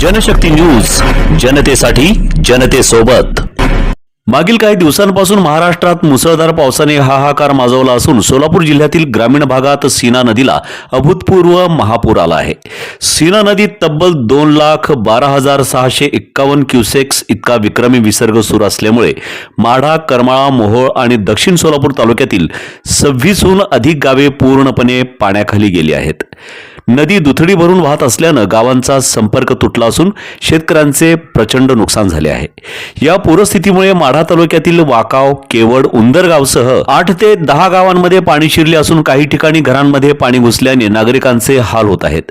Janshakti news जनतेसाठी जनतेसोबत. मागील काही दिवसांपासून महाराष्ट्रात मुसळधार पावसाने हाहाकार माजवला असून सोलापूर जिल्ह्यातील ग्रामीण भागात सीना नदीला अभूतपूर्व महापूर आला आहे. सीना नदीत तब्बल दोन लाख बारा हजार सहाशे एक्कावन्न क्युसेक्स इतका विक्रमी विसर्ग सुरू असल्यामुळे माढा करमाळा मोहोळ आणि दक्षिण सोलापूर तालुक्यातील सव्वीसहून अधिक गावे पूर्णपणे पाण्याखाली गेली आहेत. नदी दुथडी भरून वाहत असल्यानं गावांचा संपर्क तुटला असून शेतकऱ्यांचे प्रचंड नुकसान झाले आहे. या पूरस्थितीमुळे माढा तालुक्यातील वाकाव केवड उंदरगावसह आठ ते दहा गावांमध्ये पाणी शिरले असून काही ठिकाणी घरांमध्ये पाणी घुसल्याने नागरिकांचे हाल होत आहेत.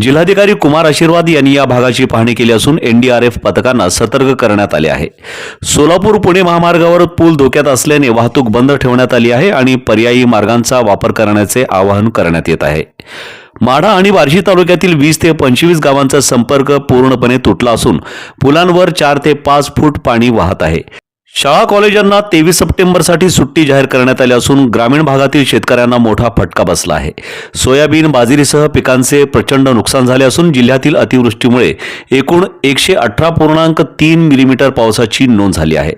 जिल्हाधिकारी कुमार आशीर्वाद यांनी या भागाची पाहणी केली असून एनडीआरएफ पथकांना सतर्क करण्यात आले आहे. सोलापूर पुणे महामार्गावर पूल धोक्यात असल्याने वाहतूक बंद ठेवण्यात आली आहे आणि पर्यायी मार्गांचा वापर करण्याचे आवाहन करण्यात येत आहे. माढा आणि बार्शी तालुक्यातील वीस ते पंचवीस गावांचा संपर्क पूर्णपणे तुटला असून पुलांवर चार ते पाच फूट पाणी वाहत आहे. शाळा कॉलेजांना तेवीस सप्टेंबरसाठी सुट्टी जाहीर करण्यात आली असून ग्रामीण भागातील शेतकऱ्यांना मोठा फटका बसला आहे. सोयाबीन बाजरीसह पिकांचे प्रचंड नुकसान झाले असून जिल्ह्यातील अतिवृष्टीमुळे एकूण एकशे अठरा पूर्णांक तीन मिलीमीटर पावसाची नोंद झाली आहे.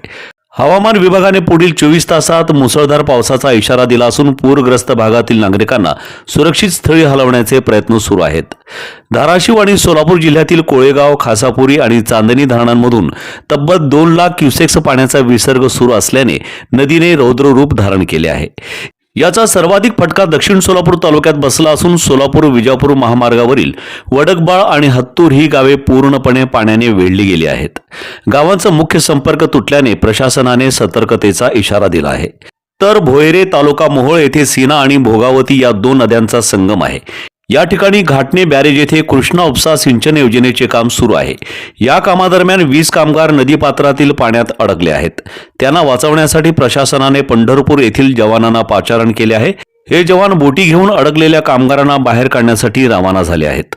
हवामान विभागाने पुढील चोवीस तासात मुसळधार पावसाचा इशारा दिला असून पूरग्रस्त भागातील नागरिकांना सुरक्षित स्थळी हलवण्याचे प्रयत्न सुरू आहेत. धाराशिव आणि सोलापूर जिल्ह्यातील कोळेगाव खासापुरी आणि चांदणी धरणांमधून तब्बल दोन लाख क्युसेक्स पाण्याचा विसर्ग सुरू असल्याने नदीने रौद्र रूप धारण केले आहे. याचा सर्वाधिक फटका दक्षिण सोलापूर तालुक्यात बसला असून सोलापूर विजापूर महामार्गावरील वडकबाळ आणि हत्तूर ही गावे पूर्णपणे पाण्याने वेढली गेली आहेत. गावांचा मुख्य संपर्क तुटल्याने प्रशासनाने सतर्कतेचा इशारा दिला आहे. तर भोयरे तालुका मोहोळ येथे सीना आणि भोगावती या दोन नद्यांचा संगम आहे. या ठिकाणी घाटणे बॅरेज येथे कृष्णा उपसा सिंचन योजनेचे काम सुरू आहे. या कामादरम्यान वीस कामगार नदीपात्रातील पाण्यात अडकले आहेत. त्यांना वाचवण्यासाठी प्रशासनाने पंढरपूर येथील जवानांना पाचारण केले आहे. हे जवान बोटी घेऊन अडकलेल्या कामगारांना बाहेर काढण्यासाठी रवाना झाले आहेत.